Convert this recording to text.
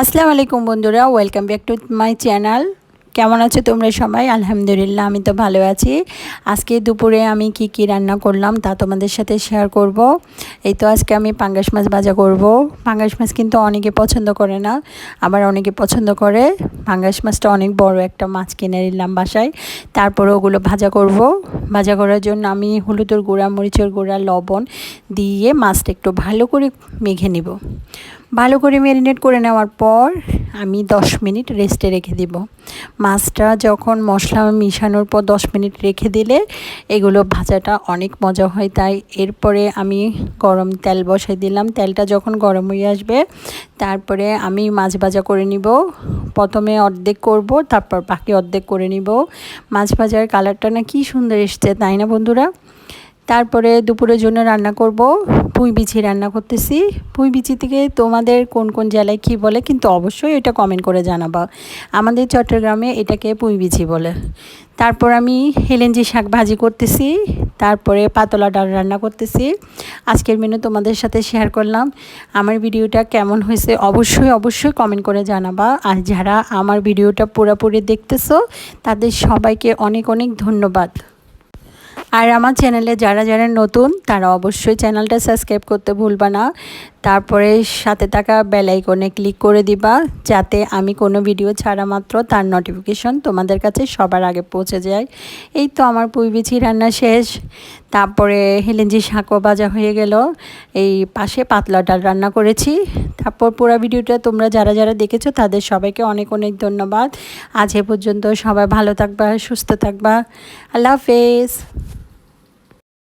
আসসালামু আলাইকুম বন্ধুরা welcome back to my channel কেমন আছো তোমরা সবাই? আলহামদুলিল্লাহ, আমি তো ভালো আছি। আজকে দুপুরে আমি কি কি রান্না করলাম তা তোমাদের সাথে শেয়ার করব। এই তো আজকে আমি পাঙ্গাস মাছ ভাজা করব। পাঙ্গাস মাছ কিন্তু অনেকে পছন্দ করে না, আবার অনেকে পছন্দ করে। পাঙ্গাস মাছটা অনেক বড় একটা মাছ কিনে নিলাম বাসায়, তারপরে ওগুলো ভাজা করব। ভাজা করার জন্য আমি হলুদের গুঁড়া, মরিচের গুঁড়া, লবণ দিয়ে মাছটা একটু ভালো করে মেখে নিব। ভালো করে ম্যারিনেট করে নেওয়ার পর আমি 10 মিনিট রেস্টে রেখে দিব। মাছটা যখন মশলা মিশানোর পর 10 মিনিট রেখে দিলে এগুলো ভাজাটা অনেক মজা হয়। তাই এরপরে আমি গরম তেল বসাই দিলাম। তেলটা যখন গরম হয়ে আসবে, তারপরে আমি মাছ ভাজা করে নিব। প্রথমে অর্ধেক করব, তারপর বাকি অর্ধেক করে নিব। মাছ ভাজার কালারটা না কি সুন্দর এসছে, তাই না বন্ধুরা? তারপরে দুপুরের জন্য রান্না করব। পুঁই বিচি রান্না করতেছি। পুঁই বিচি থেকে তোমাদের কোন কোন জেলায় কী বলে কিন্তু অবশ্যই এটা কমেন্ট করে জানাবা। আমাদের চট্টগ্রামে এটাকে পুঁই বিচি বলে। তারপর আমি হেলেঞ্জি শাক ভাজি করতেছি। তারপরে পাতলা ডাল রান্না করতেছি। আজকের মেনু তোমাদের সাথে শেয়ার করলাম। আমার ভিডিওটা কেমন হয়েছে অবশ্যই অবশ্যই কমেন্ট করে জানাবা। আর যারা আমার ভিডিওটা পুরোপুরি দেখতেছো, তাদের সবাইকে অনেক অনেক ধন্যবাদ। আর আমার চ্যানেলে যারা যারা নতুন, তারা অবশ্যই চ্যানেলটা সাবস্ক্রাইব করতে ভুলবা না। তারপরে সাথে থাকা বেল আইকনে ক্লিক করে দিবা, যাতে আমি কোনো ভিডিও ছাড়া মাত্র তার নোটিফিকেশন তোমাদের কাছে সবার আগে পৌঁছে যায়। এই তো আমার পুঁই বিছি রান্না শেষ। তারপরে হেলেঞ্জি শাঁকও ভাজা হয়ে গেল। এই পাশে পাতলা ডাল রান্না করেছি। তারপর পুরো ভিডিওটা তোমরা যারা যারা দেখেছ, তাদের সবাইকে অনেক অনেক ধন্যবাদ। আজ এ পর্যন্ত সবাই ভালো থাকবা, সুস্থ থাকবা। আল্লাহ হাফেজ।